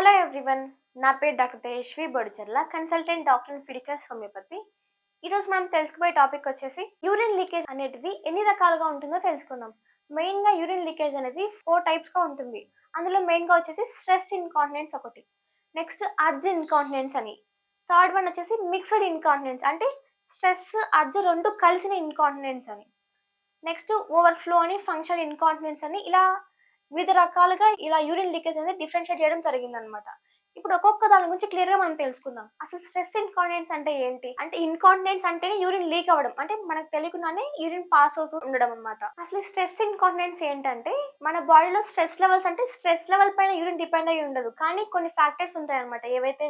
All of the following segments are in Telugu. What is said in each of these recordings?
హలో ఎవ్రీవన్ నా పేరు doctor Tejaswi Bodicharla consultant doctor in ఫిడికల్స్ homeopathy ఈరోజు మనం తెలుసుకోబోయే టాపిక్ వచ్చేసి యూరిన్ లీకేజ్ అనేది ఎన్ని రకాలుగా ఉంటుందో తెలుసుకుందాం. మెయిన్గా యూరిన్ లీకేజ్ అనేది ఫోర్ టైప్స్గా ఉంటుంది. అందులో మెయిన్గా వచ్చేసి స్ట్రెస్ ఇన్కాంటినెన్స్ ఒకటి. నెక్స్ట్ అర్జ్ ఇన్కాంటినెన్స్ అని. థర్డ్ వన్ వచ్చేసి మిక్స్డ్ ఇన్కాంటినెన్స్ అంటే స్ట్రెస్ అర్జ్ రెండు కలిసిన ఇన్కాంటినెన్స్ అని. నెక్స్ట్ ఓవర్ఫ్లో అని ఫంక్షన్ ఇన్కాంటినెన్స్ అని ఇలా వివిధ రకాలుగా ఇలా యూరిన్ లీకేజ్ అనేది డిఫరెన్షియేట్ చేయడం జరిగిందనమాట ఇప్పుడు ఒక్కొక్క దాని గురించి క్లియర్గా మనం తెలుసుకుందాం. అసలు స్ట్రెస్ ఇన్కాంటినెన్స్ అంటే ఏంటి? అంటే ఇన్కాంటినెన్స్ అంటేనే యూరిన్ లీక్ అవ్వడం. అంటే మనకు తెలియకుండానే యూరిన్ పాస్ అవుతూ ఉండడం అనమాట అసలు స్ట్రెస్ ఇన్కాంటినెన్స్ ఏంటంటే మన బాడీలో స్ట్రెస్ లెవెల్స్ అంటే స్ట్రెస్ లెవెల్ పైన యూరిన్ డిపెండ్ అయ్యి ఉండదు. కానీ కొన్ని ఫ్యాక్టర్స్ ఉంటాయి అనమాట ఏవైతే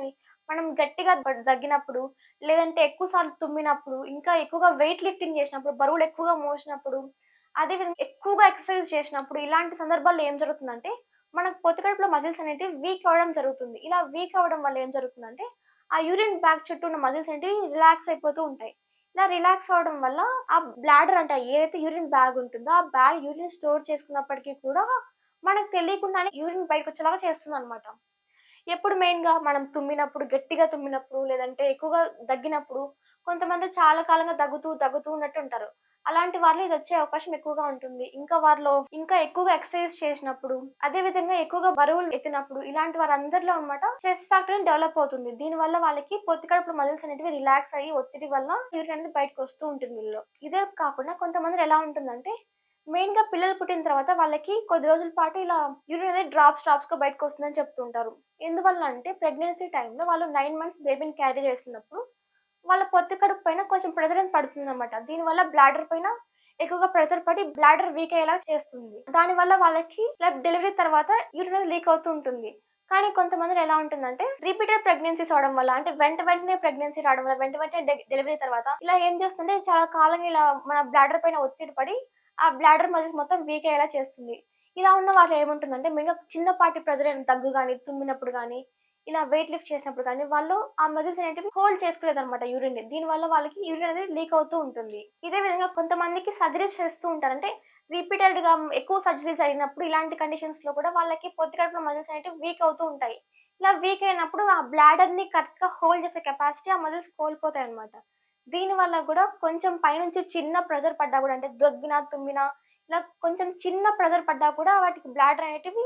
మనం గట్టిగా దగ్గినప్పుడు లేదంటే ఎక్కువ సార్లు తుమ్మినప్పుడు ఇంకా ఎక్కువగా వెయిట్ లిఫ్టింగ్ చేసినప్పుడు బరువులు ఎక్కువగా మోసినప్పుడు అదేవిధంగా ఎక్కువగా ఎక్సర్సైజ్ చేసినప్పుడు ఇలాంటి సందర్భాల్లో ఏం జరుగుతుందంటే మనకు పొత్తికడుపులో మజిల్స్ అనేవి వీక్ అవ్వడం జరుగుతుంది. ఇలా వీక్ అవ్వడం వల్ల ఏం జరుగుతుందంటే ఆ యూరిన్ బ్యాగ్ చుట్టూ ఉన్న మజిల్స్ అనేవి రిలాక్స్ అయిపోతూ ఉంటాయి. ఇలా రిలాక్స్ అవ్వడం వల్ల ఆ బ్లాడర్ అంటే ఏదైతే యూరిన్ బ్యాగ్ ఉంటుందో ఆ బ్యాగ్ యూరిన్ స్టోర్ చేసుకున్నప్పటికీ కూడా మనకు తెలియకుండానే యూరిన్ బయటకు వచ్చేలాగా చేస్తుంది అనమాట ఎప్పుడు మెయిన్గా మనం తుమ్మినప్పుడు గట్టిగా తుమ్మినప్పుడు లేదంటే ఎక్కువగా దగ్గినప్పుడు కొంతమంది చాలా కాలంగా దగ్గుతూ దగ్గుతూ ఉన్నట్టు ఉంటారు అలాంటి వాళ్ళు ఇది వచ్చే అవకాశం ఎక్కువగా ఉంటుంది. ఇంకా వారిలో ఇంకా ఎక్కువగా ఎక్సర్సైజ్ చేసినప్పుడు అదే విధంగా ఎక్కువగా బరువులు ఎత్తినప్పుడు ఇలాంటి వారందరిలో అనమాట స్ట్రెస్ ఫ్యాక్టర్ డెవలప్ అవుతుంది. దీని వల్ల వాళ్ళకి పొత్తికడుపులో మజిల్స్ అనేవి రిలాక్స్ అయ్యి ఒత్తిడి వల్ల యూరిన్ అనేది బయటకు వస్తూ ఉంటుంది వీళ్ళు ఇదే కాకుండా కొంతమంది ఎలా ఉంటుందంటే మెయిన్గా పిల్లలు పుట్టిన తర్వాత వాళ్ళకి కొద్ది రోజుల పాటు ఇలా యూరిన్ అనేది డ్రాప్స్ డ్రాప్స్గా బయటకు వస్తుందని చెప్తుంటారు. ఎందువల్ల అంటే ప్రెగ్నెన్సీ టైంలో వాళ్ళు నైన్ మంత్స్ బేబీని క్యారీ చేస్తున్నప్పుడు వాళ్ళ పొత్తి కడుపు పైన కొంచెం ప్రెజర్ పడుతుంది అనమాట దీనివల్ల బ్లాడర్ పైన ఎక్కువగా ప్రెజర్ పడి బ్లాడర్ వీక్ అయ్యేలా చేస్తుంది. దానివల్ల వాళ్ళకి డెలివరీ తర్వాత యూరిన్ లీక్ అవుతూ ఉంటుంది. కానీ కొంతమంది ఎలా ఉంటుందంటే రిపీటెడ్ ప్రెగ్నెన్సీస్ అవడం వల్ల అంటే వెంట వెంటనే ప్రెగ్నెన్సీ రావడం వల్ల వెంట వెంటనే డెలివరీ తర్వాత ఇలా ఏం చేస్తుంటే చాలా కాలం ఇలా మన బ్లాడర్ పైన ఒత్తిడి పడి ఆ బ్లాడర్ మజిల్స్ మొత్తం వీక్ అయ్యేలా చేస్తుంది. ఇలా ఉన్న వాళ్ళు ఏముంటుందంటే మిగతా చిన్నపాటి ప్రెజర్ దగ్గు కానీ తుమ్మినప్పుడు కానీ ఇలా వెయిట్ లిఫ్ట్ చేసినప్పుడు కానీ వాళ్ళు ఆ మజిల్స్ అనేటివి హోల్డ్ చేసుకోలేదు అనమాట యూరిన్ దీని వల్ల వాళ్ళకి యూరిన్ అనేది లీక్ అవుతూ ఉంటుంది. ఇదే విధంగా కొంతమందికి సర్జరీస్ చేస్తూ ఉంటారు అంటే రిపీటెడ్గా ఎక్కువ సర్జరీస్ అయినప్పుడు ఇలాంటి కండిషన్స్లో కూడా వాళ్ళకి పొత్తికడుపులో మజిల్స్ అనేవి వీక్ అవుతూ ఉంటాయి. ఇలా వీక్ అయినప్పుడు ఆ బ్లాడర్ని కరెక్ట్గా హోల్డ్ చేసే కెపాసిటీ ఆ మజిల్స్ కోల్పోతాయి అనమాట దీని వల్ల కూడా కొంచెం పైనుంచి చిన్న ప్రెజర్ పడ్డా కూడా అంటే దగ్గినా తుమ్మినా ఇలా కొంచెం చిన్న ప్రెజర్ పడ్డా కూడా వాటికి బ్లాడర్ అనేటివి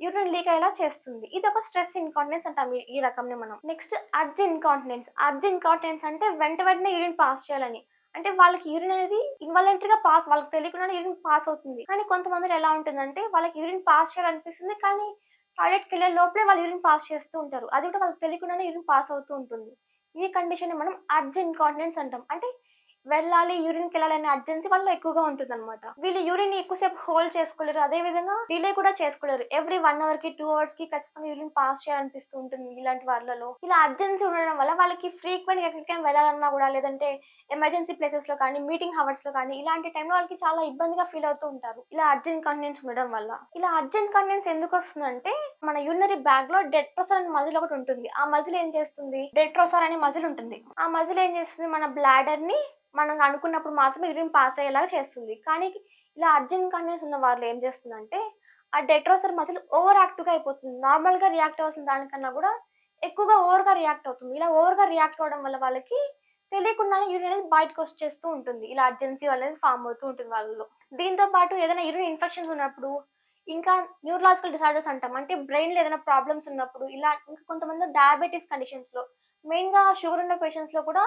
యూరిన్ లీక్ అయ్యేలా చేస్తుంది. ఇది ఒక స్ట్రెస్ ఇన్కాంటినెన్స్ అంటాం ఈ- ఈ రకంని మనం. Next urge incontinence. Urge incontinence అంటే వెంట వెంటనే యూరిన్ పాస్ చేయాలని. అంటే వాళ్ళకి యూరిన్ అనేది ఇన్వాలంటరీ గా పాస్ వాళ్ళకి తెలియకుండా యూరిన్ పాస్ అవుతుంది. కానీ కొంతమంది ఎలా ఉంటుందంటే వాళ్ళకి యూరిన్ పాస్ చేయాలనిపిస్తుంది కానీ టాయిలెట్కి వెళ్ళే లోపలే వాళ్ళు యూరిన్ పాస్ చేస్తూ ఉంటారు. అది కూడా వాళ్ళకి తెలియకుండానే యూరిన్ పాస్ అవుతూ ఉంటుంది. ఈ కండిషన్ మనం అర్జ్ ఇన్కాంటినెన్స్ అంటాం. అంటే వెళ్ళాలి యూరిన్కి వెళ్ళాలనే అర్జెన్సీ వల్ల ఎక్కువగా ఉంటుంది అనమాట వీళ్ళు యూరిన్ ఎక్కువసేపు హోల్డ్ చేసుకోలేరు. అదే విధంగా డిలే కూడా చేసుకోలేరు. ఎవ్రీ వన్ అవర్కి టూ అవర్స్కి ఖచ్చితంగా యూరిన్ పాస్ చేయాలనిపిస్తూ ఉంటుంది ఇలాంటి వాళ్ళలో ఇలా అర్జెన్సీ ఉండడం వల్ల వాళ్ళకి ఫ్రీక్వెంట్ ఎక్కడికైనా వెళ్ళాలన్నా కూడా లేదంటే ఎమర్జెన్సీ ప్లేసెస్లో కానీ మీటింగ్ హవర్స్లో కానీ ఇలాంటి టైంలో వాళ్ళకి చాలా ఇబ్బందిగా ఫీల్ అవుతూ ఉంటారు. ఇలా అర్జెంట్ కాన్ఫిడెన్స్ ఉండడం వల్ల. ఇలా అర్జెంట్ కాన్ఫిడెన్స్ ఎందుకు వస్తుందంటే మన యూనరీ బ్యాగ్లో డెట్రోసర్ అనే మజిల్ ఒకటి ఉంటుంది. ఆ మజిల్ ఏం చేస్తుంది? డెట్రోసర్ అనే మజిల్ ఉంటుంది. ఆ మజిల్ ఏం చేస్తుంది? మన బ్లాడర్ని మనం అనుకున్నప్పుడు మాత్రమే యూరిన్ పాస్ అయ్యేలాగా చేస్తుంది. కానీ ఇలా అర్జెంట్ కండిషన్స్ ఉన్న వాళ్ళు ఏం చేస్తుందంటే ఆ డెట్రోసర్ మజిల్ ఓవర్ యాక్టివ్గా అయిపోతుంది. నార్మల్గా రియాక్ట్ అవ్వాల్సిన దానికన్నా కూడా ఎక్కువగా ఓవర్గా రియాక్ట్ అవుతుంది. ఇలా ఓవర్గా రియాక్ట్ అవడం వల్ల వాళ్ళకి తెలియకుండానే యూరిన్ అనేది బయటకు వచ్చేస్తూ ఉంటుంది. ఇలా అర్జెన్సీ అనేది ఫామ్ అవుతూ ఉంటుంది వాళ్ళలో. దీంతో పాటు ఏదైనా యూరిన్ ఇన్ఫెక్షన్స్ ఉన్నప్పుడు ఇంకా న్యూరలాజికల్ డిసార్డర్స్ అంటాం. అంటే బ్రెయిన్లో ఏదైనా ప్రాబ్లమ్స్ ఉన్నప్పుడు ఇలా ఇంకా కొంతమంది డయాబెటీస్ కండిషన్స్లో మెయిన్గా షుగర్ ఉన్న పేషెంట్స్లో కూడా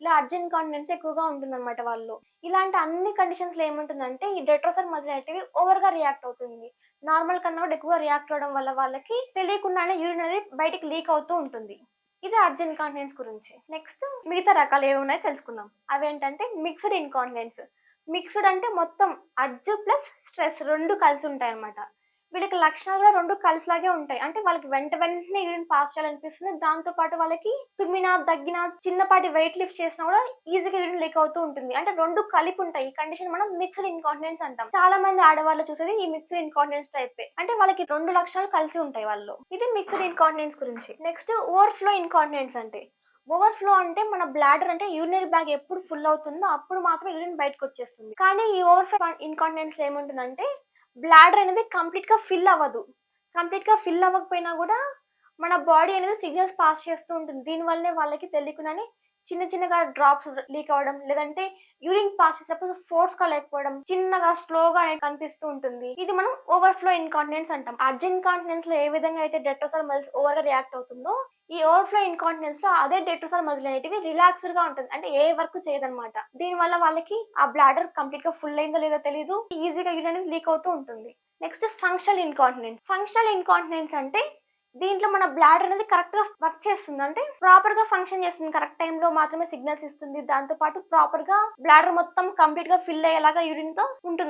ఇలా అర్జెంట్ కాన్ఫిడెన్స్ ఎక్కువగా ఉంటుందన్నమాట వాళ్ళు. ఇలాంటి అన్ని కండిషన్స్లో ఏముంటుందంటే ఈ డెట్రోసర్ మొదలైనవి అనేటివి ఓవర్గా రియాక్ట్ అవుతుంది. నార్మల్ కన్నా కూడా ఎక్కువ రియాక్ట్ అవడం వల్ల వాళ్ళకి తెలియకుండానే యూరినరీ బయటికి లీక్ అవుతూ ఉంటుంది. ఇది అర్జెంట్ కాన్ఫిడెన్స్ గురించి. నెక్స్ట్ మిగతా రకాలు ఏమి ఉన్నాయో తెలుసుకుందాం. అవేంటంటే మిక్స్డ్ ఇన్కాన్ఫిడెన్స్ మిక్స్డ్ అంటే మొత్తం అర్జు ప్లస్ స్ట్రెస్ రెండు కలిసి ఉంటాయి అన్నమాట వీళ్ళకి లక్షణాలు కూడా రెండు కలిసిలాగే ఉంటాయి. అంటే వాళ్ళకి వెంట వెంటనే యూరిన్ పాస్ చేయాలనిపిస్తుంది. దాంతో పాటు వాళ్ళకి తుమ్మినా దగ్గిన చిన్నపాటి వెయిట్ లిఫ్ట్ చేసినా కూడా ఈజీగా యూరిన్ లీక్ అవుతూ ఉంటుంది. అంటే రెండు కలిపి ఉంటాయి. ఈ కండిషన్ మనం మిక్స్డ్ ఇన్కాంటినెన్స్ అంటాం. చాలా మంది ఆడవాళ్ళు చూసేది ఈ మిక్స్డ్ ఇన్కాంటినెన్స్ టైప్ అంటే వాళ్ళకి రెండు లక్షణాలు కలిసి ఉంటాయి వాళ్ళు. ఇది మిక్స్డ్ ఇన్కాంటినెన్స్ గురించి. నెక్స్ట్ ఓవర్ఫ్లో ఇన్కాంటినెన్స్ అంటే. ఓవర్ఫ్లో అంటే మన బ్లాడర్ అంటే యూరినరీ బ్యాగ్ ఎప్పుడు ఫుల్ అవుతుందో అప్పుడు మాత్రమే యూరిన్ బయటకు వచ్చేస్తుంది. కానీ ఈ ఓవర్ఫ్లో ఇన్కాంటినెన్స్ ఏముంటుందంటే బ్లాడర్ అనేది కంప్లీట్గా ఫిల్ అవ్వదు. కంప్లీట్గా ఫిల్ అవ్వకపోయినా కూడా మన బాడీ అనేది సిగ్నల్స్ పాస్ చేస్తూ ఉంటుంది. దీనివల్లనే వాళ్ళకి తెలియకుండానే చిన్న చిన్నగా డ్రాప్స్ లీక్ అవ్వడం లేదంటే యూరిన్ పాస్ చేసేటప్పుడు ఫోర్స్గా లేకపోవడం చిన్నగా స్లోగా కనిపిస్తూ ఉంటుంది. ఇది మనం ఓవర్ఫ్లో ఇన్కాంటినెన్స్ అంటాం. అర్జెంట్ కాంటినెన్స్లో ఏ విధంగా అయితే డెట్రోసాల్ మజిల్స్ ఓవర్గా రియాక్ట్ అవుతుందో ఈ ఓవర్ఫ్లో ఇన్కాంటినెన్స్లో అదే డెట్రోసాల్ మజిల్ అనేటివి రిలాక్స్డ్గా ఉంటుంది. అంటే ఏ వర్క్ చేయదనమాట దీని వల్ల వాళ్ళకి ఆ బ్లాడర్ కంప్లీట్గా ఫుల్ అయిందో లేదో తెలియదు ఈజీగా యూరిన్ అనేది లీక్ అవుతూ ఉంటుంది. Next functional incontinence functional incontinence అంటే దీంట్లో మన బ్లాడర్ అనేది కరెక్ట్గా వర్క్ చేస్తుంది. అంటే ప్రాపర్గా ఫంక్షన్ చేస్తుంది. కరెక్ట్ టైంలో మాత్రమే సిగ్నల్స్ ఇస్తుంది. దాంతో పాటు ప్రాపర్గా బ్లాడర్ మొత్తం కంప్లీట్గా ఫిల్ అయ్యేలాగా యూరిన్తో ఉంటుంది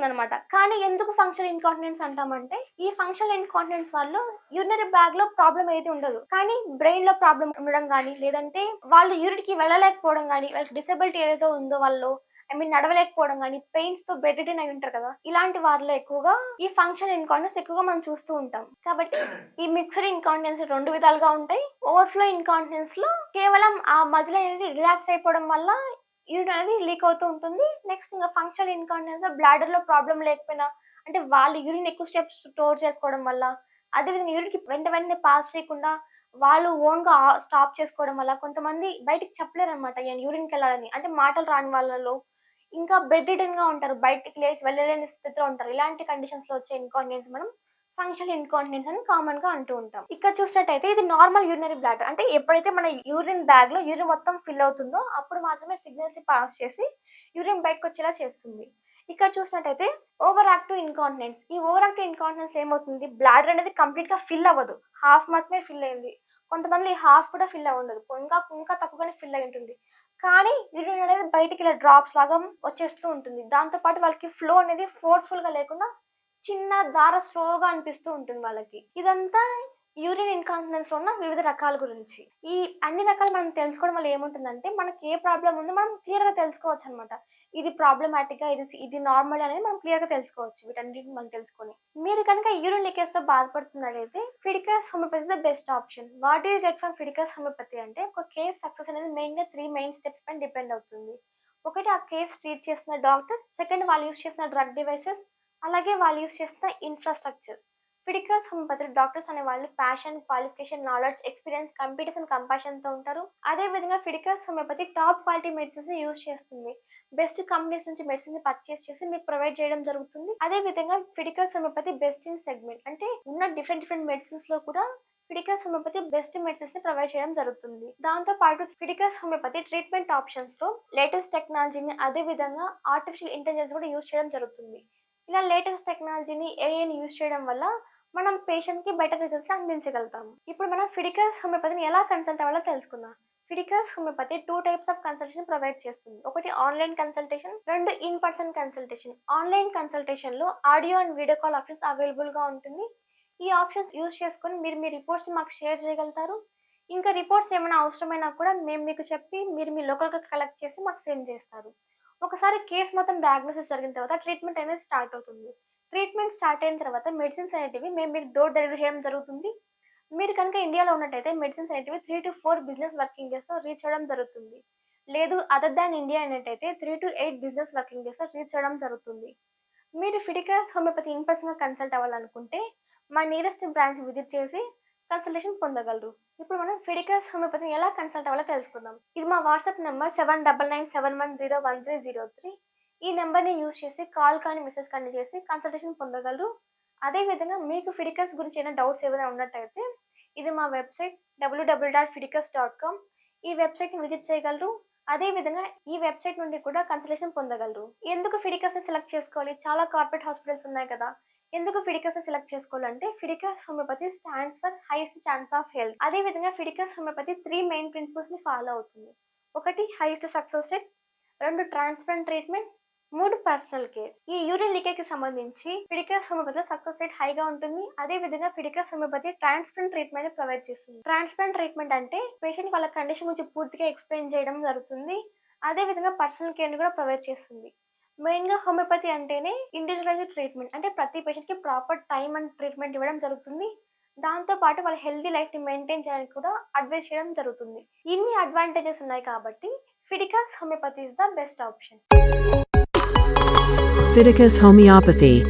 కానీ ఎందుకు ఫంక్షన్ ఇన్కాంటినెన్స్ అంటామంటే ఈ ఫంక్షన్ ఇన్కాంటినెన్స్ వల్ల యూరినరీ బ్యాగ్లో ప్రాబ్లం అయితే ఉండదు. కానీ బ్రెయిన్లో ప్రాబ్లం ఉండడం కానీ లేదంటే వాళ్ళు యూరిన్కి వెళ్ళలేకపోవడం కానీ వాళ్ళకి డిసబిలిటీ ఏదో ఉందో వాళ్ళు ఐ మీన్ నడవలేకపోవడం కానీ పెయిన్స్తో బెడ్ అయి ఉంటారు కదా ఇలాంటి వారిలో ఎక్కువగా ఈ ఫంక్షన్ ఇన్కాండెన్స్ ఎక్కువగా మనం చూస్తూ ఉంటాం. కాబట్టి ఈ మిక్సర్ ఇన్కాండెన్స్ రెండు విధాలుగా ఉంటాయి. ఓవర్ఫ్లో ఇన్కాండెన్స్లో కేవలం ఆ మజిల్ అనేది రిలాక్స్ అయిపోవడం వల్ల యూరిన్ అనేది లీక్ అవుతూ ఉంటుంది. నెక్స్ట్ ఇంకా ఫంక్షన్ ఇన్కాంటినెన్స్ బ్లాడర్లో ప్రాబ్లం లేకపోయినా అంటే వాళ్ళు యూరిన్ ఎక్కువ స్టెప్స్ స్టోర్ చేసుకోవడం వల్ల అదేవిధంగా యూరిన్కి వెంట వెంటనే పాస్ చేయకుండా వాళ్ళు ఓన్గా స్టాప్ చేసుకోవడం వల్ల కొంతమంది బయటికి చెప్పలేరు అనమాట యూరిన్కి వెళ్ళాలని? అంటే మాటలు రాని వాళ్ళలో ఇంకా బెడ్ రిటర్న్గా ఉంటారు. బయటికి లేచి వెళ్ళలేని స్థితిలో ఉంటారు. ఇలాంటి కండిషన్స్లో వచ్చే ఇన్కాంటినెన్స్ మనం ఫంక్షనల్ ఇన్కాంటినెన్స్ అని కామన్గా అంటూ ఉంటాం. ఇక్కడ చూసినట్టయితే ఇది నార్మల్ యూరినరీ బ్లాడర్ అంటే ఎప్పుడైతే మన యూరిన్ బ్యాగ్లో యూరిన్ మొత్తం ఫిల్ అవుతుందో అప్పుడు మాత్రమే సిగ్నల్స్ పాస్ చేసి యూరిన్ బయటకు వచ్చేలా చేస్తుంది. ఇక్కడ చూసినట్టయితే ఓవర్ యాక్టివ్ ఇన్కాంటినెన్స్ ఈ ఓవర్ యాక్టివ్ ఇన్కాంటినెన్స్ ఏమవుతుంది? బ్లాడర్ అనేది కంప్లీట్గా ఫిల్ అవ్వదు. హాఫ్ మాత్రమే ఫిల్ అయింది. కొంతమంది హాఫ్ కూడా ఫిల్ అవ్వదు. ఇంకా ఇంకా తక్కువగానే ఫిల్ అయి ఉంటుంది. కానీ బయటికి ఇలా డ్రాప్స్ లాగా వచ్చేస్తూ ఉంటుంది. దాంతో పాటు వాళ్ళకి ఫ్లో అనేది ఫోర్స్ఫుల్గా లేకుండా చిన్న దార స్లోగా అనిపిస్తూ ఉంటుంది వాళ్ళకి. ఇదంతా యూరిన్ ఇన్కాన్ఫిడెన్స్లో ఉన్న వివిధ రకాల గురించి. ఈ అన్ని రకాలు మనం తెలుసుకోవడం వల్ల ఏముంటుందంటే మనకి ఏ ప్రాబ్లం ఉందో మనం క్లియర్గా తెలుసుకోవచ్చు అనమాట ఇది ప్రాబ్లమాటిక్గా ఇది ఇది నార్మల్ అనేది మనం క్లియర్గా తెలుసుకోవచ్చు వీటన్నిటిని మనం తెలుసుకొని. మీరు కనుక యూరిన్ లీకేజ్తో బాధపడుతున్నట్లయితే Fiticus homeopathy the best option what you get from Fiticus homeopathy అంటే ఒక కేస్ సక్సెస్ అనేది మెయిన్గా త్రీ మెయిన్ స్టెప్స్ పైన డిపెండ్ అవుతుంది. ఒకటి ఆ కేస్ ట్రీట్ చేసిన డాక్టర్ సెకండ్ వాళ్ళు యూస్ చేసిన డ్రగ్ డివైసెస్ అలాగే వాళ్ళు యూస్ చేసిన ఇన్ఫ్రాస్ట్రక్చర్ ఫిడికల్స్ హోమియోపతి డాక్టర్స్ అనే వాళ్ళు passion qualification knowledge experience competition కంపాషన్తో ఉంటారు. అదే విధంగా Fiticus homeopathy top quality medicines use చేస్తుంది. బెస్ట్ కంపెనీస్ నుంచి మెడిసిన్ పర్చేస్ చేసి మీకు ప్రొవైడ్ చేయడం జరుగుతుంది. అదే విధంగా Fiticus homeopathy best in segment అంటే ఉన్న డిఫరెంట్ డిఫరెంట్ మెడిసిన్స్లో కూడా ఫిడికస్ హోమియోపతి బెస్ట్ మెడిసిన్స్ని ప్రొవైడ్ చేయడం జరుగుతుంది. దాంతో పాటు ఫిడికస్ హోమియోపతి ట్రీట్మెంట్ ఆప్షన్స్లో లేటెస్ట్ టెక్నాలజీని అదే విధంగా ఆర్టిఫిషియల్ ఇంటెలిజెన్స్ కూడా యూజ్ చేయడం జరుగుతుంది. ఇలా లేటెస్ట్ టెక్నాలజీని ఏఐని యూజ్ చేయడం వల్ల మనం పేషెంట్కి బెటర్ రిజల్ట్స్ అందించగలుగుతాము. ఇప్పుడు మనం ఫిడికస్ హోమియోపతిని ఎలా కన్సల్ట్ అవ్వాలో తెలుసుకుందాం. Fiticus homeopathy two types of consultation provide చేస్తుంది. ఒకటి ఆన్లైన్ కన్సల్టేషన్ రెండు in person consultation. Online కన్సల్టేషన్లో audio and video call options అవైలబుల్గా ఉంటుంది. ఈ ఆప్షన్స్ యూస్ చేసుకొని మీరు మీ రిపోర్ట్స్ మాకు షేర్ చేయగలుగుతారు. ఇంకా రిపోర్ట్స్ ఏమైనా అవసరమైనా కూడా మేము మీకు చెప్పి మీరు మీ లోకల్గా కలెక్ట్ చేసి మాకు సెండ్ చేస్తారు. ఒకసారి కేసు మొత్తం డయాగ్నోసిస్ జరిగిన తర్వాత ట్రీట్మెంట్ అనేది స్టార్ట్ అవుతుంది. ట్రీట్మెంట్ స్టార్ట్ అయిన తర్వాత మెడిసిన్స్ అనేటివి మేము మీకు డోర్ డెలివరీ చేయడం జరుగుతుంది. మీరు కనుక ఇండియాలో ఉన్నట్టయితే మెడిసిన్స్ అనేటివి three to four business working డేస్లో రీచ్ అవ్వడం జరుగుతుంది. లేదు other than India అనేటైతే three to eight business working డేస్లో రీచ్ అవ్వడం జరుగుతుంది. మీరు ఫిడికస్ హోమియోపతి ఇన్ పర్సన్గా కన్సల్ట్ అవ్వాలనుకుంటే మా నియరెస్ట్ బ్రాంచ్ విజిట్ చేసి కన్సల్టేషన్ పొందగలరు. ఇప్పుడు మనం ఫిడికస్ హోమియోపతిని ఎలా కన్సల్ట్ అవ్వాలో తెలుసుకుందాం. ఇది మా WhatsApp number seven double nine seven one zero one three zero three ఈ నెంబర్ని యూజ్ చేసి కాల్ కానీ మెసేజ్ కానీ చేసి కన్సల్టేషన్ పొందగలరు. అదేవిధంగా మీకు ఫిడికస్ గురించి ఏమైనా డౌట్స్ ఏమైనా ఉన్నట్టయితే ఇది మా website WWW dot Fiticus dot com ఈ వెబ్సైట్ని విజిట్ చేయగలరు. అదేవిధంగా ఈ వెబ్సైట్ నుండి కూడా కన్సల్టేషన్ పొందగలరు. ఎందుకు ఫిడికస్ని సెలెక్ట్ చేసుకోవాలి? చాలా కార్పొరేట్ హాస్పిటల్స్ ఉన్నాయి కదా. ఎందుకు ఫిడికస్ని సెలెక్ట్ చేసుకోవాలంటే Fiticus homeopathy stands for highest chance of health అదే విధంగా ఫిడికస్ హోమియోపతి త్రీ మెయిన్ ప్రిన్సిపల్స్ని ఫాలో అవుతుంది. ఒకటి హైయెస్ట్ సక్సెస్ రేట్ రెండు ట్రాన్స్పరెంట్ ట్రీట్మెంట్ మూడు పర్సనల్ కేర్ ఈ యూరిన్ లీకేజ్కి సంబంధించి ఫిడికల్ హోమియోపతిలో సక్సెస్ రేట్ హైగా ఉంటుంది. అదే విధంగా Fiticus homeopathy transplant treatment provide చేస్తుంది. ట్రాన్స్ప్లాంట్ ట్రీట్మెంట్ అంటే పేషెంట్ వాళ్ళ కండిషన్ గురించి పూర్తిగా ఎక్స్ప్లెయిన్ చేయడం జరుగుతుంది. అదే విధంగా పర్సనల్ కేర్ని కూడా ప్రొవైడ్ చేస్తుంది. మెయిన్గా హోమియోపతి అంటేనే ఇండివిజువలైజ్ ట్రీట్మెంట్ అంటే ప్రతి పేషెంట్కి ప్రాపర్ టైం అండ్ ట్రీట్మెంట్ ఇవ్వడం జరుగుతుంది. దాంతో పాటు వాళ్ళ హెల్తీ లైఫ్ని మెయింటైన్ చేయడానికి కూడా అడ్వైస్ చేయడం జరుగుతుంది. ఇన్ని అడ్వాంటేజెస్ ఉన్నాయి కాబట్టి Fiticus homeopathy is the best option Fiticus Homeopathy